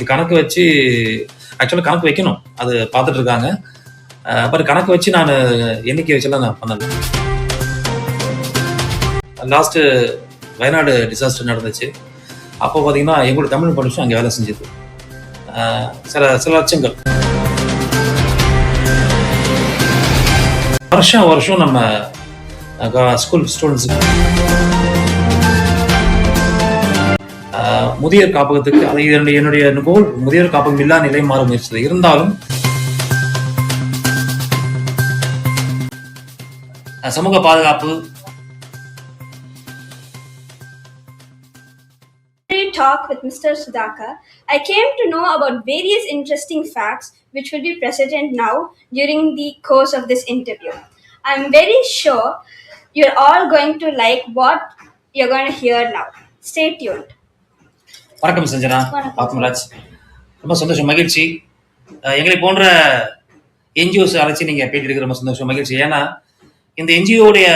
இது கணக்கு வச்சு ஆக்சுவலாக கணக்கு வைக்கணும். அது பார்த்துட்டு இருக்காங்க பட் கணக்கு வச்சு நான் எண்ணிக்கை வச்செல்லாம் நான் பண்ணல. லாஸ்ட்டு வயநாடு டிசாஸ்டர் நடந்துச்சு. அப்போ பார்த்தீங்கன்னா எங்களோட தமிழ் படிச்சும் அங்கே வேலை செஞ்சது. சில சில லட்சங்கள். வருஷம் வருஷம் நம்ம ஸ்கூல் ஸ்டூடெண்ட்ஸுக்கு முதியோர் காப்பகத்துக்கு அது என்னுடைய என்னுடைய கோல் முதியோர் காப்பகம் இல்லா நிலை மாற முயற்சி இருந்தாலும் சமூக பாதுகாப்பு talk with Mr. Sudhakar, I came to know about various interesting facts which will be presented now during the course of this interview. I'm very sure you're all going to like what you're going to hear now. Stay tuned. வணக்கம் சஞ்சனா. ஆத்மராஜ் ரொம்ப சந்தோஷம் மகிழ்ச்சி. எங்களை போன்ற NGOs அழைச்சி நீங்க பேட்டி எடுக்கிற ரொம்ப சந்தோஷம் மகிழ்ச்சி. ஏன்னா இந்த என்ஜிஓடைய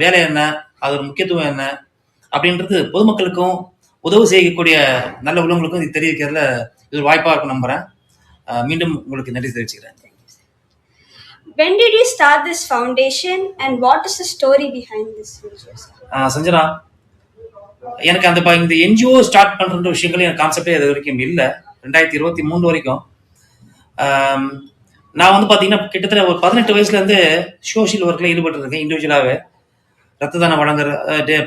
வேலை என்ன? அதோட முக்கியத்துவம் என்ன? அப்படின்றது பொதுமக்களுக்கும் உதவி செய்யக்கூடிய நல்ல உள்ளவங்களுக்கும் இது தெரிவிக்கிறதுல இது ஒரு வாய்ப்பா இருக்கும் நம்புறேன். மீண்டும் உங்களுக்கு நன்றி தெரிவிச்சுக்கிறேன். When did you start this foundation and what is the story behind this venture? எனக்கு அந்த இந்த என்ஜிஓ ஸ்டார்ட் பண்ணுற விஷயங்கள் எனக்கு கான்செப்டே அது வரைக்கும் இல்லை. ரெண்டாயிரத்தி இருபத்தி மூணு வரைக்கும். நான் வந்து பார்த்தீங்கன்னா கிட்டத்தட்ட ஒரு பதினெட்டு வயசுலேருந்து சோஷியல் ஒர்க்கில் ஈடுபட்டு இருக்கேன் இண்டிவிஜுவலாகவே ரத்த தானம் வழங்குற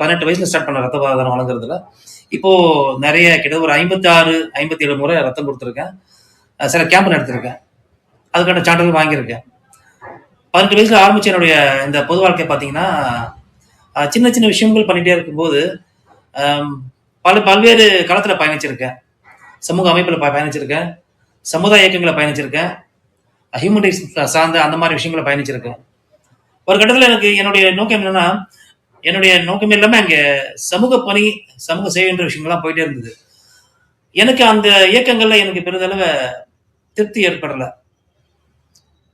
பதினெட்டு வயசில் ஸ்டார்ட் பண்ண ரத்த தானம் வழங்குறதுல. இப்போது நிறைய கிட்டத்தட்ட ஒரு ஐம்பத்தி ஆறு ஐம்பத்தி ஏழு முறை ரத்தம் கொடுத்துருக்கேன். சில கேம்ப் நடத்திருக்கேன். அதுக்கான சான்றிதழ் வாங்கியிருக்கேன். பதினெட்டு வயசில் ஆரம்பிச்ச என்னுடைய இந்த பொது வாழ்க்கை பார்த்தீங்கன்னா சின்ன சின்ன விஷயங்கள் பண்ணிகிட்டே இருக்கும்போது பல பல்வேறு களத்தில் பயணிச்சிருக்கேன். சமூக அமைப்பில் ப- பயணிச்சிருக்கேன். சமுதாய இயக்கங்களை பயணிச்சிருக்கேன். ஹியூமன் ரைட்ஸ் சார்ந்த அந்த மாதிரி விஷயங்களை பயணிச்சிருக்கேன். ஒரு கட்டத்தில் எனக்கு என்னுடைய நோக்கம் என்னன்னா என்னுடைய நோக்கம் எல்லாமே அங்கே சமூக பணி சமூக சேவைன்ற விஷயங்கள்லாம் போயிட்டே இருந்தது. எனக்கு அந்த இயக்கங்கள்ல எனக்கு பெரிதளவு திருப்தி ஏற்படலை.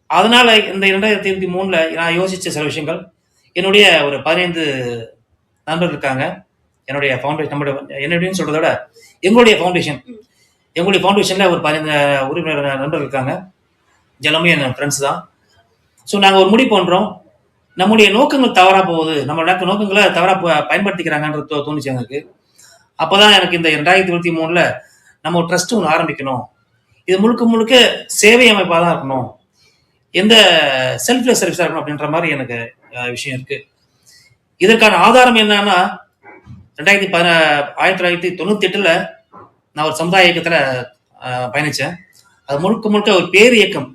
அதனால இந்த இரண்டாயிரத்தி இருபத்தி மூணுல நான் யோசிச்ச சில விஷயங்கள். என்னுடைய ஒரு பதினைந்து நண்பர்கள் இருக்காங்க. என்னுடைய ஃபவுண்டேஷன் நம்மளுடைய என்னுடைய சொல்றதை விட எங்களுடைய ஃபவுண்டேஷன் எங்களுடைய ஃபவுண்டேஷன்ல ஒரு பதினைந்து உறுப்பினர் நண்பர்கள் இருக்காங்க. எல்லாமே என் ஃப்ரெண்ட்ஸ் தான். ஸோ நாங்கள் ஒரு முடிவு பண்றோம். நம்முடைய நோக்கங்கள் தவறா போகுது. நம்மளோட நோக்கங்களை தவறா பயன்படுத்திக்கிறாங்கன்றது தோ- தோணுச்சு எனக்கு அப்பதான் எனக்கு இந்த ரெண்டாயிரத்தி இருபத்தி மூணுல நம்ம ஒரு ட்ரஸ்ட் ஒன்று ஆரம்பிக்கணும். இது முழுக்க முழுக்க சேவை அமைப்பாக தான் இருக்கணும். எந்த செல்ஃப்லெஸ் சர்வீஸாக இருக்கணும் அப்படின்ற மாதிரி எனக்கு விஷயம் இருக்கு. இதற்கான ஆதாரம் என்னன்னா ரெண்டாயிரத்தி பதினா ஆயிரத்தி தொள்ளாயிரத்தி தொண்ணூத்தி எட்டுல நான் ஒரு சமுதாய இயக்கத்துல பயணிச்சேன். அது முழுக்க முழுக்க ஒரு பேர் இயக்கம்.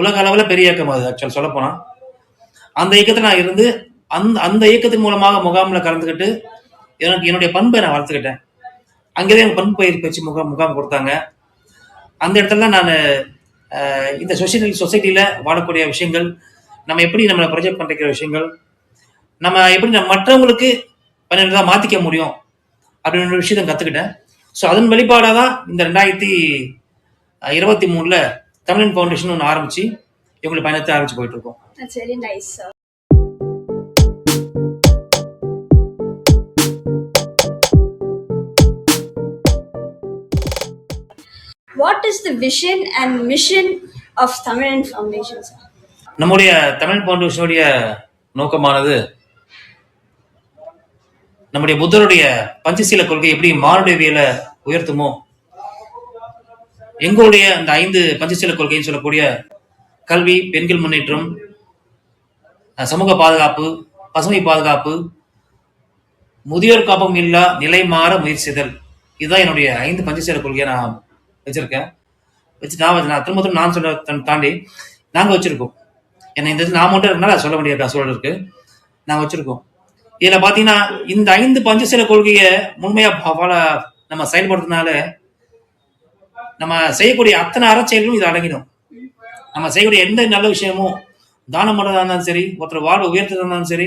உலக அளவில் பெரிய இயக்கம் அது ஆக்சுவல் சொல்ல போனால் அந்த இயக்கத்தில் நான் இருந்து அந்த அந்த இயக்கத்தின் மூலமாக முகாமில் கலந்துக்கிட்டு எனக்கு என்னுடைய பண்பை நான் வளர்த்துக்கிட்டேன். அங்கேதான் எனக்கு பண்பு பயிர் பயிற்சி முகாம் முகாம் கொடுத்தாங்க. அந்த இடத்துல நான் இந்த சொசைட்டி சொசைட்டியில் வாழக்கூடிய விஷயங்கள் நம்ம எப்படி நம்மளை ப்ரொஜெக்ட் பண்ணிக்கிற விஷயங்கள் நம்ம எப்படி நம்ம மற்றவங்களுக்கு பன்னெண்டு மாற்றிக்க முடியும் அப்படின்ற ஒரு விஷயத்தை கற்றுக்கிட்டேன் ஸோ அதன் வெளிப்பாடாக தான் இந்த ரெண்டாயிரத்தி இருபத்தி மூணில் தமிழன் ஃபவுண்டேஷன் ஒன்று ஆரம்பித்து இவங்களை பயணத்தை ஆரம்பிச்சு போயிட்டு இருக்கோம் That's very nice, sir. What is the vision and mission of Tamilan Foundation, sir? நம்முடைய தமிழ் ஃபவுண்டேஷனுடைய நோக்கமானது நம்முடைய புத்தருடைய பஞ்சசீல கொள்கை எப்படி மானுடவியலை உயர்த்துமோ? எங்களுடைய அந்த ஐந்து பஞ்சசீல கொள்கைன்னு சொல்லக்கூடிய கல்வி பெண்கள் முன்னேற்றம் சமூக பாதுகாப்பு பசுமை பாதுகாப்பு முதியோர் காப்பம் இல்லா நிலை மாற முயற்சிதல் இதுதான் என்னுடைய ஐந்து பஞ்சசீல கொள்கையை நான் வச்சிருக்கேன். வச்சு நான் வச்சு- நான் திரும்ப திரும்ப நான் சொல்ல தாண்டி நாங்கள் வச்சிருக்கோம். ஏன்னா இந்த நான் மட்டும் இருந்தாலும் சொல்ல வேண்டிய சூழல் இருக்கு? நாங்கள் வச்சிருக்கோம். இதுல பாத்தீங்கன்னா இந்த ஐந்து பஞ்சசீல கொள்கையை முழுமையா நம்ம செயல்படுறதுனால நம்ம செய்யக்கூடிய அத்தனை அறச்செயலும் இது அடங்கிடும். நம்ம செய்யக்கூடிய எந்த நல்ல விஷயமும் தானம் பண்ணுறதா இருந்தாலும் சரி ஒருத்தர் வாழ்வை உயர்த்துறதா இருந்தாலும் சரி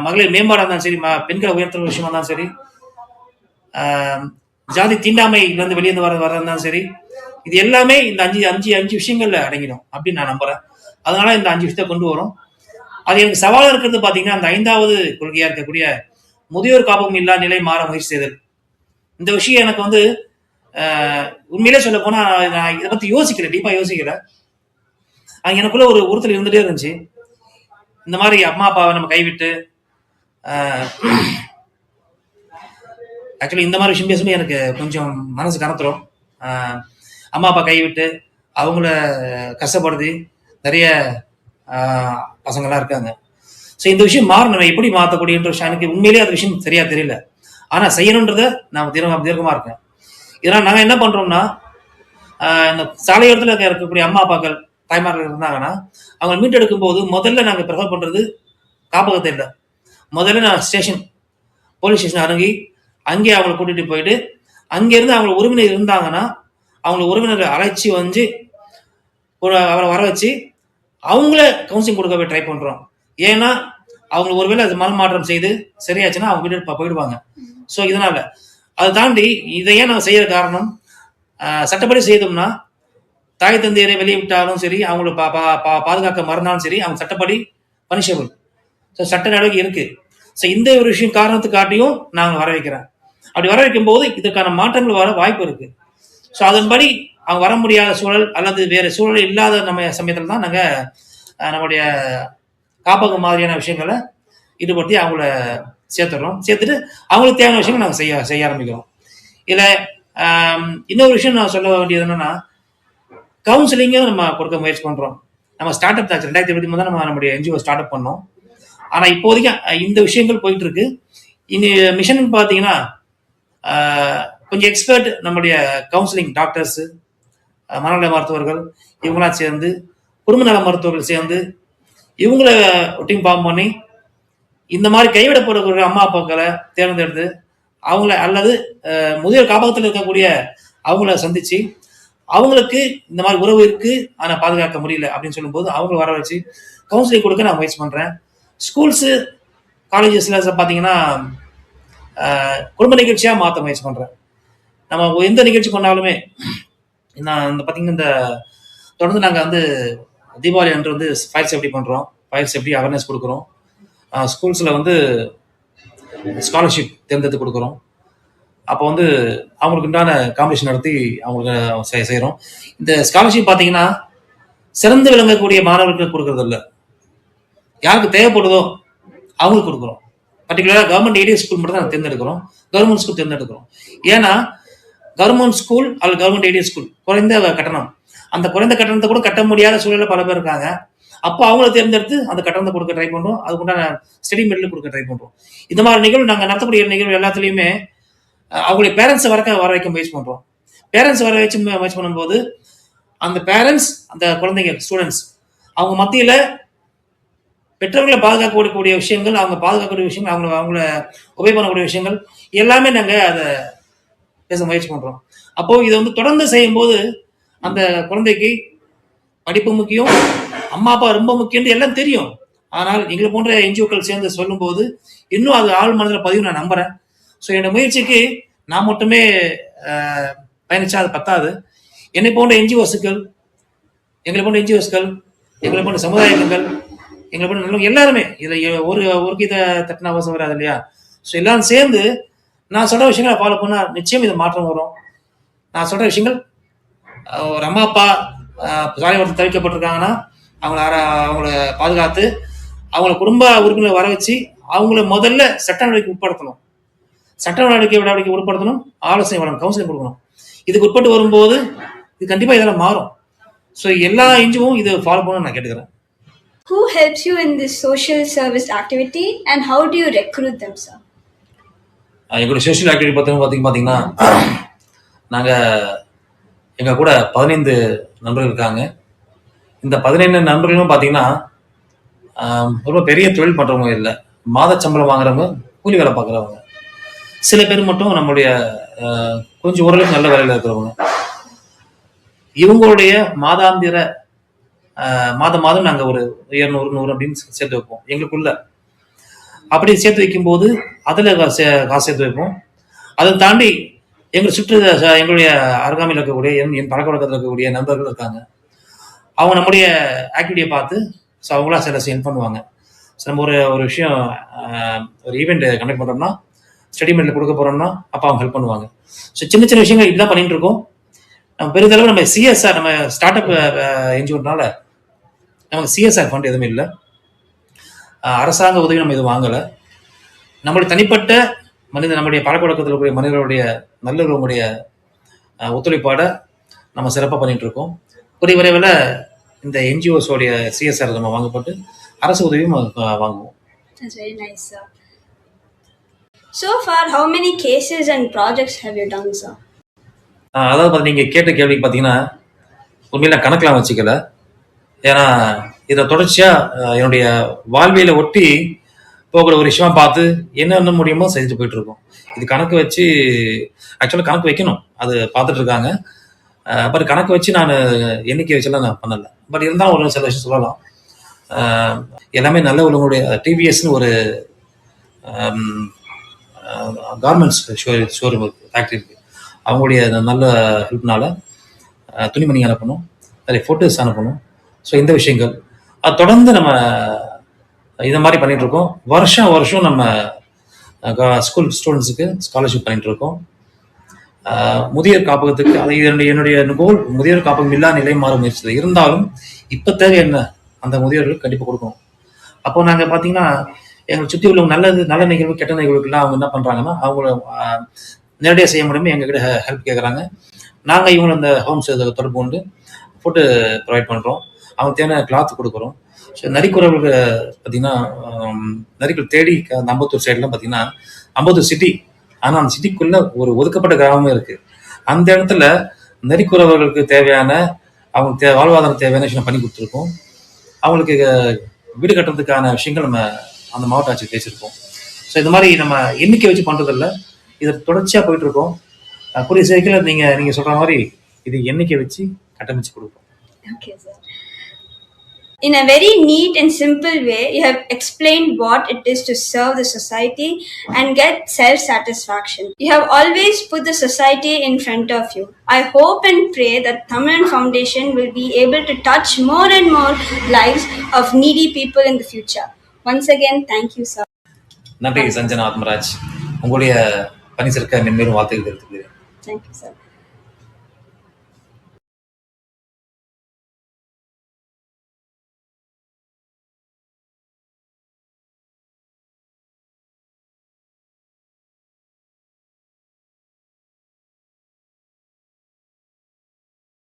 மகளிர் மேம்பாடாக இருந்தாலும் சரி ம- பெண்களை உயர்த்துற விஷயமா இருந்தாலும் சரி ஜாதி தீண்டாமையிலேருந்து வெளியே வர வரதா இருந்தாலும் சரி இது எல்லாமே இந்த அஞ்சு அஞ்சு அஞ்சு விஷயங்கள்ல அடங்கிடும் அப்படின்னு நான் நம்புறேன். அதனால இந்த அஞ்சு விஷயத்தை கொண்டு வரோம். அது எனக்கு சவாலாக இருக்கிறது பார்த்தீங்கன்னா அந்த ஐந்தாவது கொள்கையா இருக்கக்கூடிய முதியோர் காப்பகம் இல்லா நிலை மாற முயற்சி செய்தல். இந்த விஷயம் எனக்கு வந்து உண்மையிலே சொல்ல போனா நான் இதை பத்தி யோசிக்கல டீப்பா யோசிக்கல. அங்க எனக்குள்ள ஒரு உறுத்தல் இருந்துட்டே இருந்துச்சு. இந்த மாதிரி அம்மா அப்பாவை நம்ம கைவிட்டு ஆக்சுவலி இந்த மாதிரி விஷயம் பேசும்போது எனக்கு கொஞ்சம் மனசு கனத்துரும். அம்மா அப்பா கைவிட்டு அவங்கள கஷ்டப்படுத்தி நிறைய பசங்கள்லாம் இருக்காங்க. ஸோ இந்த விஷயம் மாறணும். எப்படி மாற்றக்கூடியன்ற விஷயம் எனக்கு உண்மையிலேயே அந்த விஷயம் சரியா தெரியல. ஆனால் செய்யணுன்றதை நான் தீர்க்க தீர்க்கமாக இருக்கேன் இதனால் நாங்கள் என்ன பண்ணுறோம்னா இந்த சாலையோரத்தில் இருக்கக்கூடிய அம்மா அப்பாக்கள் தாய்மார்கள் இருந்தாங்கன்னா அவங்க மீட்டெடுக்கும் போது முதல்ல நாங்கள் ப்ரிஃபர் பண்ணுறது காப்பகத்தை இல்லை. முதல்ல நான் ஸ்டேஷன் போலீஸ் ஸ்டேஷன் அணுகி அங்கேயே அவங்களை கூட்டிகிட்டு போயிட்டு அங்கேருந்து அவங்க உறவினர் இருந்தாங்கன்னா அவங்க உறவினர் அழைச்சி வந்து அவரை வர வச்சு அவங்கள கவுன்சிலிங் கொடுக்கவே ட்ரை பண்ணுறோம் ஏன்னா அவங்க ஒருவேளை அது மனமாற்றம் செய்து சரியாச்சுன்னா அவங்க வீட்டு போயிடுவாங்க. ஸோ இதனால அதை தாண்டி இதை ஏன் நான் செய்யற காரணம்? சட்டப்படி செய்தோம்னா தாய் தந்தையரை வெளியே விட்டாலும் சரி அவங்கள பா பா- பா- பாதுகாக்க மறந்தாலும் சரி அவங்க சட்டப்படி பனிஷபிள் ஸோ சட்ட நடவடிக்கை இருக்கு. ஸோ இந்த ஒரு விஷயம் காரணத்துக்காட்டியும் நாங்கள் வர வைக்கிறேன் அப்படி வர வைக்கும் போது இதுக்கான மாற்றங்கள் வர வாய்ப்பு இருக்கு. ஸோ அதன்படி வர முடியாத சூழல் அல்லது வேற சூழல் இல்லாத நம்ம சமயத்தில் தான் நாங்கள் நம்முடைய காப்பகம் மாதிரியான விஷயங்களை ஈடுபடுத்தி அவங்கள சேர்த்துடுறோம். சேர்த்துட்டு அவங்களுக்கு தேவையான விஷயங்கள் நாங்கள் செய்ய செய்ய ஆரம்பிக்கிறோம். இதில் இன்னொரு விஷயம் நான் சொல்ல வேண்டியது என்னன்னா கவுன்சிலிங்கும் நம்ம கொடுக்க முயற்சி பண்ணுறோம் நம்ம ஸ்டார்ட் அப் தாச்சு ரெண்டாயிரத்தி இருபத்தி மூணு தான் நம்ம நம்முடைய என்ஜிஓ ஸ்டார்ட் அப் பண்ணோம். ஆனால் இப்போதைக்கு இந்த விஷயங்கள் போயிட்டு இருக்கு. இனி மிஷன் பார்த்தீங்கன்னா கொஞ்சம் எக்ஸ்பர்ட் நம்முடைய கவுன்சிலிங் டாக்டர்ஸு மனநல மருத்துவர்கள் இவங்களாம் சேர்ந்து குடும்ப நல மருத்துவர்கள் சேர்ந்து இவங்கள டீம் ஃபார்ம் பண்ணி இந்த மாதிரி கைவிடப்படக்கூடிய அம்மா அப்பாக்களை தேர்ந்தெடுத்து அவங்கள அல்லது முதியோர் காப்பகத்தில் இருக்கக்கூடிய அவங்கள சந்திச்சு அவங்களுக்கு இந்த மாதிரி உறவு இருக்கு ஆனால் பாதுகாக்க முடியல அப்படின்னு சொல்லும்போது அவங்கள வர வச்சு கவுன்சிலிங் கொடுக்க நான் முயற்சி பண்ணுறேன் ஸ்கூல்ஸு காலேஜஸ்ல பார்த்தீங்கன்னா குடும்ப நிகழ்ச்சியாக மாற்ற முயற்சி பண்ணுறேன் நம்ம எந்த நிகழ்ச்சி பண்ணாலுமே நான் இந்த பார்த்தீங்கன்னா இந்த தொடர்ந்து நாங்கள் வந்து தீபாவளி அன்று வந்து ஃபயர் சேஃப்டி பண்ணுறோம் ஃபயர் சேஃப்டி அவேர்னஸ் கொடுக்குறோம். ஸ்கூல்ஸில் வந்து ஸ்காலர்ஷிப் தேர்ந்தெடுத்து கொடுக்குறோம். அப்போ வந்து அவங்களுக்கு உண்டான காம்படிஷன் நடத்தி அவங்களுக்கு செய்- செய்கிறோம் இந்த ஸ்காலர்ஷிப் பார்த்தீங்கன்னா சிறந்து விளங்கக்கூடிய மாணவர்களுக்கு கொடுக்கறது இல்லை யாருக்கு தேவைப்படுதோ அவங்களுக்கு கொடுக்குறோம். பர்டிகுலராக கவர்மெண்ட் ஏடிஎஸ் ஸ்கூல் மட்டும் தான் தேர்ந்தெடுக்கிறோம். கவர்மெண்ட் ஸ்கூல் தேர்ந்தெடுக்கிறோம். ஏன்னா கவர்மெண்ட் ஸ்கூல் அல்லது கவர்மெண்ட் ஏடியா ஸ்கூல் குறைந்த கட்டணம். அந்த குறைந்த கட்டணத்தை கூட கட்ட முடியாத சூழலில் பல பேர் இருக்காங்க. அப்போ அவங்கள தேர்ந்தெடுத்து அந்த கட்டணத்தை கொடுக்க ட்ரை பண்ணுறோம் அதுக்குண்டான ஸ்டடி மெடல் கொடுக்க ட்ரை பண்ணுறோம் இந்த மாதிரி நிகழ்வு நாங்கள் நடத்தக்கூடிய நிகழ்வு எல்லாத்துலேயுமே அவங்களுடைய பேரண்ட்ஸை வர வர வைக்க முயற்சி பண்ணுறோம் பேரண்ட்ஸ் வர வச்சு முயற்சி பண்ணும்போது அந்த பேரண்ட்ஸ் அந்த குழந்தைங்க ஸ்டூடெண்ட்ஸ் அவங்க மத்தியில் பெற்றோர்களை பாதுகாக்கக்கூடிய விஷயங்கள் அவங்க பாதுகாக்கக்கூடிய விஷயங்கள் அவங்கள அவங்கள உபயோகப்படக்கூடிய விஷயங்கள் எல்லாமே நாங்கள் அதை பேச முயற்சி பண்ணுறோம் அப்போ இதை வந்து தொடர்ந்து செய்யும்போது அந்த குழந்தைக்கு படிப்பு முக்கியம் அம்மா அப்பா ரொம்ப முக்கியம்னு எல்லாம் தெரியும். ஆனால் எங்களை போன்ற என்ஜிஓக்கள் சேர்ந்து சொல்லும்போது இன்னும் அது ஆள் மனதில் பதிவு நான் நம்புறேன். ஸோ என்னோட முயற்சிக்கு நான் மட்டுமே பயணிச்சா அது பத்தாது. என்னை போன்ற என்ஜிஓஸுக்கள் எங்களை போன்ற என்ஜிஓஸ்கள் எங்களை போன்ற சமுதாயங்கள் எங்களை போன்ற நல்ல எல்லாருமே இதில் ஒரு ஒரு கீதை தட்டின அவசரம் வராது இல்லையா? ஸோ எல்லாரும் சேர்ந்து நான் சொல்ற விஷயங்களை ஃபாலோ பண்ணால் நிச்சயம் இது மாற்றம் வரும். நான் சொல்ற விஷயங்கள் ஒரு அம்மா அப்பா சாலை ஒருத்தர் தவிக்கப்பட்டிருக்காங்கன்னா அவங்கள அவங்கள பாதுகாத்து அவங்கள குடும்ப உறுப்பினர் வர வச்சு அவங்கள முதல்ல சட்ட நடவடிக்கை உட்படுத்தணும். சட்ட நடவடிக்கை நடவடிக்கை உட்படுத்தணும் ஆலோசனை வளம் கவுன்சிலிங் கொடுக்கணும். இதுக்கு உட்பட்டு வரும்போது இது கண்டிப்பாக இதெல்லாம் மாறும். ஸோ எல்லா என்ஜிஓவும் இது ஃபாலோ பண்ணணும்னு நான் கேட்டுக்கிறேன். Who helps you in this social service activity and how do you recruit them, sir? எங்களுடைய சோஷியல் ஆக்டிவிட்டி பார்த்தீங்க பார்த்தீங்க பார்த்தீங்கன்னா நாங்கள் எங்கள் கூட பதினைந்து நண்பர்கள் இருக்காங்க. இந்த பதினைந்து நண்பர்களும் பார்த்தீங்கன்னா ரொம்ப பெரிய தொழில் பண்ணுறவங்க இல்லை. மாத சம்பளம் வாங்குறவங்க கூலி வேலை பார்க்குறவங்க சில பேர் மட்டும் நம்மளுடைய கொஞ்சம் ஓரளவுக்கு நல்ல வேலையில் இருக்கிறவங்க. இவங்களுடைய மாதாந்திர மாதம் மாதம் நாங்கள் ஒரு இரநூறு நூறு அப்படின்னு சேர்த்து வைப்போம். எங்களுக்குள்ள அப்படி சேர்த்து வைக்கும்போது அதில் காசு காசு சேர்த்து வைப்போம். அதை தாண்டி எங்களை சுற்று எங்களுடைய அருகாமையில் இருக்கக்கூடிய என் என் பழக்க வழக்கத்தில் இருக்கக்கூடிய நண்பர்கள் இருக்காங்க. அவங்க நம்முடைய ஆக்டிவிட்டியை பார்த்து ஸோ அவங்களா சில ஹெல்ப் பண்ணுவாங்க. ஸோ நம்ம ஒரு ஒரு விஷயம் ஒரு ஈவெண்ட் கண்டக்ட் பண்ணுறோம்னா ஸ்டடி மெட்டில் கொடுக்க போகிறோம்னா அப்போ அவங்க ஹெல்ப் பண்ணுவாங்க. ஸோ சின்ன சின்ன விஷயங்கள் இப்படி தான் பண்ணிட்டு இருக்கோம். நம்ம பெரிதளவு நம்ம சிஎஸ்ஆர் நம்ம ஸ்டார்ட் அப் என்ஜிஓனால நமக்கு சிஎஸ்ஆர் ஃபண்ட் எதுவுமே இல்லை. அரசாங்க உதவி நம்ம எதுவும் வாங்கலை. நம்மளுடைய தனிப்பட்ட மனித நம்முடைய பழக்கவழக்கத்தில் இருக்கக்கூடிய மனிதர்களுடைய அஹ், ஒத்துழைப்போட நம்ம சிறப்பாக பண்ணிட்டு இருக்கோம். கூடிய விரைவில் இந்த என்ஜிஓஸோடைய சிஎஸ்ஆர் நம்ம வாங்கப்பட்டு அரசு உதவியும் வாங்குவோம். How many cases and projects have you done, sir? அஹ், அதாவது நீங்கள் கேட்ட கேள்விக்கு பார்த்தீங்கன்னா உண்மையில கணக்கெலாம் வச்சுக்கல. ஏன்னா இதை தொடர்ச்சியாக என்னுடைய வாழ்வியலை ஒட்டி போகிற ஒரு விஷயமா பார்த்து என்னென்ன முடியுமோ செஞ்சுட்டு போயிட்டு இருக்கோம். இது கணக்கு வச்சு ஆக்சுவலாக கணக்கு வைக்கணும். அது பார்த்துட்டு இருக்காங்க. பட் கணக்கு வச்சு நான் எண்ணிக்கை வச்செல்லாம் நான் பண்ணலை. பட் இருந்தாலும் ஒரு சில விஷயம் சொல்லலாம். எல்லாமே நல்ல உள்ளவங்களுடைய டிவிஎஸ்னு ஒரு கார்மெண்ட்ஸ் ஷோ ஷோரூம் ஃபேக்ட்ரி இருக்குது அவங்களுடைய நல்ல ஹெல்ப்னால துணிமணி அனுப்பணும். நிறைய ஃபோட்டோஸ் அனுப்பணும். ஸோ இந்த விஷயங்கள் அது தொடர்ந்து நம்ம இதை மாதிரி பண்ணிட்டு இருக்கோம் வருஷம் வருஷம் நம்ம ஸ்கூல் ஸ்டூடெண்ட்ஸுக்கு ஸ்காலர்ஷிப் பண்ணிட்டு இருக்கோம் முதியோர் காப்பகத்துக்கு அது என்னுடைய என்னுடைய கோல் முதியோர் காப்பகம் இல்லா நிலை மாற முயற்சி இருந்தாலும் இப்போ தேவை என்ன? அந்த முதியோர்களுக்கு கண்டிப்பாக கொடுக்கணும். அப்போ நாங்கள் பார்த்தீங்கன்னா எங்களை சுற்றி உள்ள நல்லது நல்ல நிகழ்வு கெட்ட நிகழ்வுகள்லாம் அவங்க என்ன பண்ணுறாங்கன்னா அவங்கள நேரடியாக செய்ய முடியாமல் எங்ககிட்ட ஹெல்ப் கேட்குறாங்க நாங்கள் இவங்களை இந்த ஹோம்ஸ் தொடர்பு கொண்டு ஃபுட்டு ப்ரொவைட் பண்ணுறோம் அவங்க தேவையான கிளாத் கொடுக்குறோம். ஸோ நரிக்குறவர்களுக்கு பார்த்தீங்கன்னா நரிக்குள் தேடி அந்த அம்பத்தூர் சைட்லாம் பார்த்தீங்கன்னா அம்பத்தூர் சிட்டி ஆனால் அந்த சிட்டிக்குள்ள ஒரு ஒதுக்கப்பட்ட கிராமமே இருக்குது அந்த இடத்துல நரிக்குறவர்களுக்கு தேவையான அவங்க தே வாழ்வாதாரம் தேவையான விஷயம் பண்ணி கொடுத்துருக்கோம். அவங்களுக்கு வீடு கட்டுறதுக்கான விஷயங்கள் நம்ம அந்த மாவட்ட ஆட்சி பேசியிருக்கோம். ஸோ இந்த மாதிரி நம்ம எண்ணிக்கை வச்சு பண்ணுறதில்ல இது தொடர்ச்சியாக போயிட்டு இருக்கோம் கூடிய சீக்கிரம் நீங்கள் நீங்கள் சொல்கிற மாதிரி இது எண்ணிக்கை வச்சு கட்டமைச்சு கொடுப்போம். Okay sir In a very neat and simple way, you have explained what it is to serve the society and get self satisfaction. You have always put the society in front of you. I hope and pray that Tamilan Foundation will be able to touch more and more lives of needy people in the future. Once again, thank you, sir. நன்றி சஞ்சனா ஆத்மராஜ் உங்களுடைய பணி சிறக்க மென்மேலும் வாழ்த்துக்கள் தெரிவித்துக்கிறேன் Thank you, sir.